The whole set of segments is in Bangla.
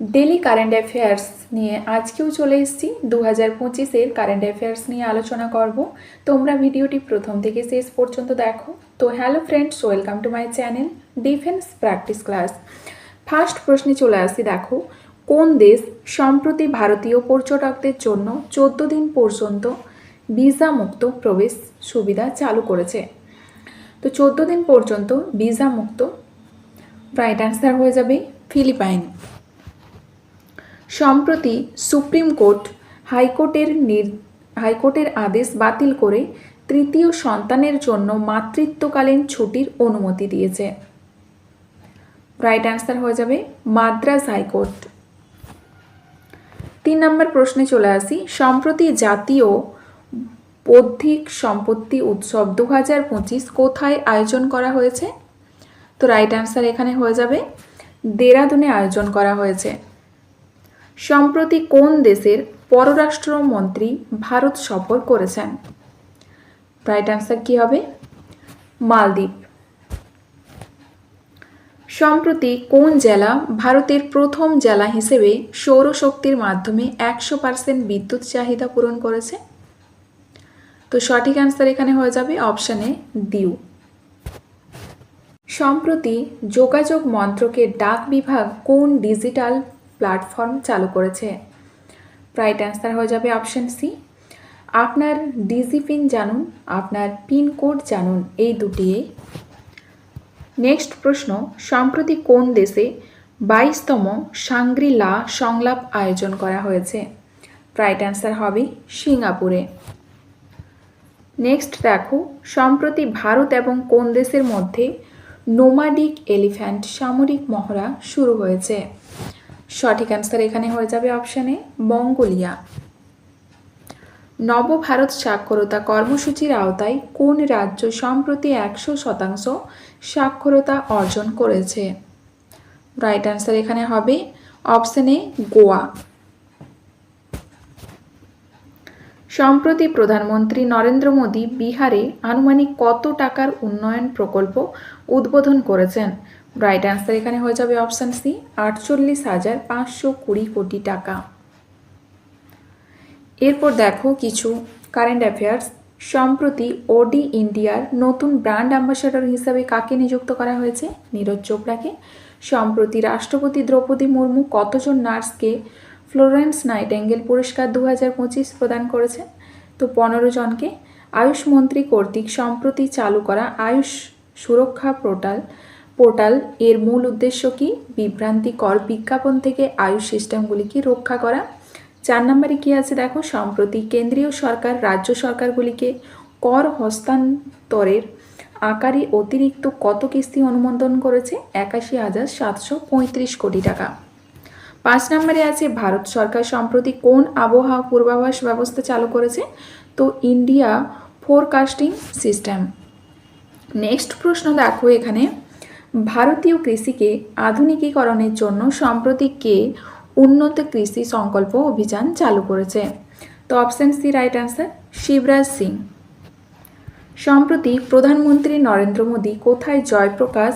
ডেলি কারেন্ট অ্যাফেয়ার্স নিয়ে আজকেও চলে এসেছি। দু হাজার পঁচিশের কারেন্ট অ্যাফেয়ার্স নিয়ে আলোচনা করব। তোমরা ভিডিওটি প্রথম থেকে শেষ পর্যন্ত দেখো। তো hello friends welcome to my channel defence practice class first প্রশ্নে চলে আসি, দেখো। কোন দেশ সম্প্রতি ভারতীয় পর্যটকদের জন্য চোদ্দ দিন পর্যন্ত ভিসা মুক্ত প্রবেশ সুবিধা চালু করেছে? তো চোদ্দ দিন পর্যন্ত ভিসা মুক্ত রাইট অ্যান্সার হয়ে যাবে ফিলিপাইন। সম্প্রতি সুপ্রিম কোর্ট হাইকোর্টের নির, হাইকোর্টের আদেশ বাতিল করে তৃতীয় সন্তানের জন্য মাতৃত্বকালীন ছুটির অনুমতি দিয়েছে। রাইট অ্যান্সার হয়ে যাবে মাদ্রাজ হাইকোর্ট। তিন নম্বর প্রশ্নে চলে আসি। সম্প্রতি জাতীয় বৌদ্ধিক সম্পত্তি উৎসব দু হাজার পঁচিশ কোথায় আয়োজন করা হয়েছে? তো রাইট অ্যান্সার এখানে হয়ে যাবে। দেরাদুনে আয়োজন করা হয়েছে। সম্প্রতি কোন দেশের পররাষ্ট্রমন্ত্রী ভারত সফর করেছেন? রাইট অ্যান্সার কী হবে? মালদ্বীপ। সম্প্রতি কোন জেলা ভারতের প্রথম জেলা হিসেবে সৌরশক্তির মাধ্যমে একশো পার্সেন্ট বিদ্যুৎ চাহিদা পূরণ করেছে? তো সঠিক অ্যান্সার এখানে হয়ে যাবে অপশানে দিউ সম্প্রতি যোগাযোগ মন্ত্রকের ডাক বিভাগ কোন ডিজিটাল প্ল্যাটফর্ম চালু করেছে। রাইট অ্যান্সার হয়ে যাবে অপশান সি আপনার ডিজি পিন জানুন, আপনার পিনকোড জানুন এই দুটি নেক্সট প্রশ্ন, সম্প্রতি কোন দেশে বাইশতম সাংগ্রি লা সংলাপ আয়োজন করা হয়েছে? রাইট অ্যান্সার হবে সিঙ্গাপুরে। নেক্সট দেখো, সম্প্রতি ভারত এবং কোন দেশের মধ্যে নোমাডিক এলিফ্যান্ট সামরিক মহড়া শুরু হয়েছে? সঠিক অ্যান্সার এখানে হয়ে যাবে অপশানে মঙ্গোলিয়া। নবভারত সাক্ষরতা কর্মসূচির আওতায় কোন রাজ্য সম্প্রতি একশো শতাংশ সাক্ষরতা অর্জন করেছে? রাইট অ্যান্সার এখানে হবে অপশানে গোয়া। সম্প্রতি প্রধানমন্ত্রী নরেন্দ্র মোদী বিহারে আনুমানিক কত টাকার উন্নয়ন প্রকল্প উদ্বোধন করেছেন? রাইট অ্যান্সার এখানে হয়ে যাবে অপশান সি আটচল্লিশ হাজার পাঁচশো কুড়ি কোটি টাকা। এরপর দেখো কিছু কারেন্ট অ্যাফেয়ার্স সম্প্রতি ওডি ইন্ডিয়ার নতুন ব্র্যান্ড অ্যাম্বাসাডর হিসাবে কাকে নিযুক্ত করা হয়েছে? নীরজ চোপড়াকে। সম্প্রতি রাষ্ট্রপতি দ্রৌপদী মুর্মু কতজন নার্সকে ফ্লোরেন্স নাইটেঙ্গেল পুরস্কার দু হাজার পঁচিশ প্রদান করেছে তো পনেরো জনকে আয়ুষ মন্ত্রী কর্তৃক সম্প্রতি চালু করা আয়ুষ সুরক্ষা পোর্টাল পোর্টাল এর মূল উদ্দেশ্য কি? বিভ্রান্তিকর বিজ্ঞাপন থেকে আয়ুষ সিস্টেমগুলিকে রক্ষা করা। চার নম্বরে কী আছে দেখো? সম্প্রতি কেন্দ্রীয় সরকার রাজ্য সরকারগুলিকে কর হস্তান্তরের আকারে অতিরিক্ত কত কিস্তি অনুমোদন করেছে? একাশি হাজার সাতশো পঁয়ত্রিশ কোটি টাকা। পাঁচ নম্বরে আছে, ভারত সরকার সম্প্রতি কোন আবহাওয়া পূর্বাভাস ব্যবস্থা চালু করেছে? তো ইন্ডিয়া ফোরকাস্টিং সিস্টেম নেক্সট প্রশ্ন দেখো এখানে। ভারতীয় কৃষিকে আধুনিকীকরণের জন্য সম্প্রতি কে উন্নত কৃষি সংকল্প অভিযান চালু করেছে? তো option C right answer Shivraj Singh. সম্প্রতি প্রধানমন্ত্রী নরেন্দ্র মোদী কোথায় জয়প্রকাশ,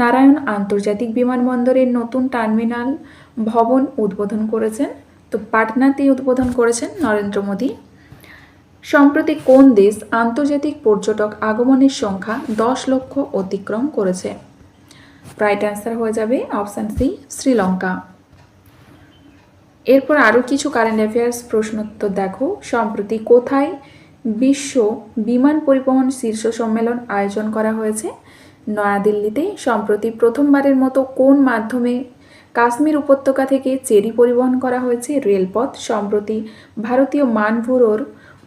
নারায়ণ আন্তর্জাতিক বিমানবন্দরের নতুন টার্মিনাল ভবন উদ্বোধন করেছেন। তো পাটনাতেই উদ্বোধন করেছেন নরেন্দ্র মোদী। সম্প্রতি কোন দেশ আন্তর্জাতিক পর্যটক আগমনের সংখ্যা দশ লক্ষ অতিক্রম করেছে? রাইট অ্যান্সার হয়ে যাবে অপশান সি, শ্রীলঙ্কা। এরপর আরও কিছু কারেন্ট অ্যাফেয়ার্স প্রশ্নোত্তর দেখো। সম্প্রতি কোথায় বিশ্ব বিমান পরিবহন শীর্ষ সম্মেলন আয়োজন করা হয়েছে? নয়াদিল্লিতে। সম্প্রতি প্রথমবারের মতো কোন মাধ্যমে কাশ্মীর উপত্যকা থেকে চেরি পরিবহন করা হয়েছে রেলপথ সম্প্রতি ভারতীয় মান ব্যুরোর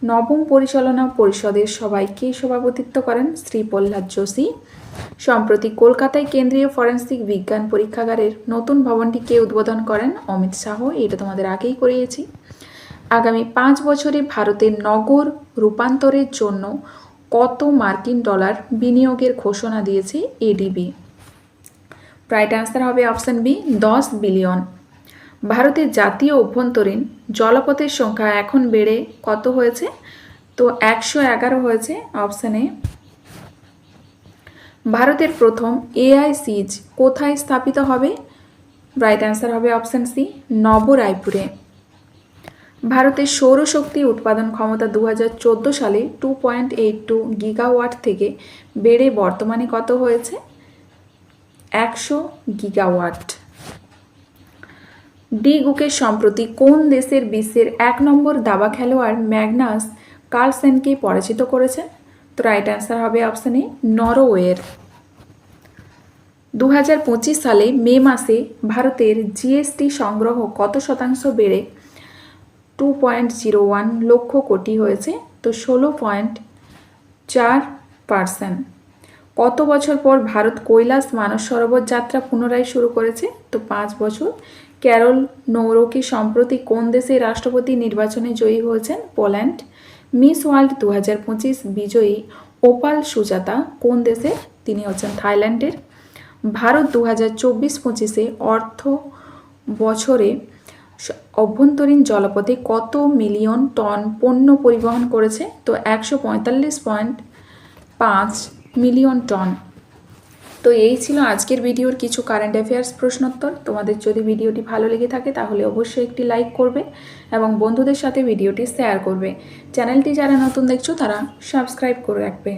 নবম পরিচালনা পরিষদের সবাইকে সভাপতিত্ব করেন শ্রী প্রহ্লাদ যোশী। সম্প্রতি কলকাতায় কেন্দ্রীয় ফরেন্সিক বিজ্ঞান পরীক্ষাগারের নতুন ভবনটিকে উদ্বোধন করেন অমিত শাহ। এটা তোমাদের আগেই করিয়েছি। আগামী পাঁচ বছরে ভারতের নগর রূপান্তরের জন্য কত মার্কিন ডলার বিনিয়োগের ঘোষণা দিয়েছে এডিবি। রাইট অ্যান্সার হবে অপশান বি দশ বিলিয়ন ভারতের জাতীয় অভ্যন্তরীণ জলপথের সংখ্যা এখন বেড়ে কত হয়েছে? তো একশো এগারো হয়েছে অপশানে ভারতের প্রথম এআই সিজ কোথায় স্থাপিত হবে? রাইট অ্যান্সার হবে অপশান সি নবরায়পুরে. ভারতের সৌরশক্তি উৎপাদন ক্ষমতা দু হাজার চোদ্দ সালে two point eight two gigawatt থেকে বেড়ে বর্তমানে কত হয়েছে? একশো গিগাওয়াট। ডি গুকের সম্প্রতি কোন দেশের বিশ্বের এক নম্বর দাবা খেলোয়াড় ম্যাগনাস কার্লসেনকে পরাজিত করেছে? তো রাইট অ্যান্সার হবে অপশান নরওয়ের। দু সালে মে মাসে ভারতের জিএসটি সংগ্রহ কত শতাংশ বেড়ে? Two point zero one lakh crore হয়েছে, তো ষোলো পয়েন্ট চার পার্সেন্ট। কত বছর পর ভারত কৈলাস মানস সরোবর যাত্রা পুনরায় শুরু করেছে? তো পাঁচ বছর। ক্যারল নৌরকি সম্প্রতি কোন দেশে রাষ্ট্রপতি নির্বাচনে জয়ী হয়েছেন? পোল্যান্ড। মিস ওয়ার্ল্ড দু হাজার পঁচিশ বিজয়ী ওপাল সুজাতা কোন দেশে? তিনি হচ্ছেন থাইল্যান্ডের। ভারত দু হাজার চব্বিশ পঁচিশে অর্থ বছরে অভ্যন্তরীণ জলপথে কত মিলিয়ন টন পণ্য পরিবহন করেছে? তো একশো পঁয়তাল্লিশ পয়েন্ট পাঁচ মিলিয়ন টন। তো এই ছিল আজকের ভিডিওর কিছু কারেন্ট অ্যাফেয়ার্স প্রশ্নোত্তর। তোমাদের যদি ভিডিওটি ভালো লেগে থাকে, তাহলে অবশ্যই একটি লাইক করবে এবং বন্ধুদের সাথে ভিডিওটি শেয়ার করবে। চ্যানেলটি যারা নতুন দেখছ, তারা সাবস্ক্রাইব করে রাখবে।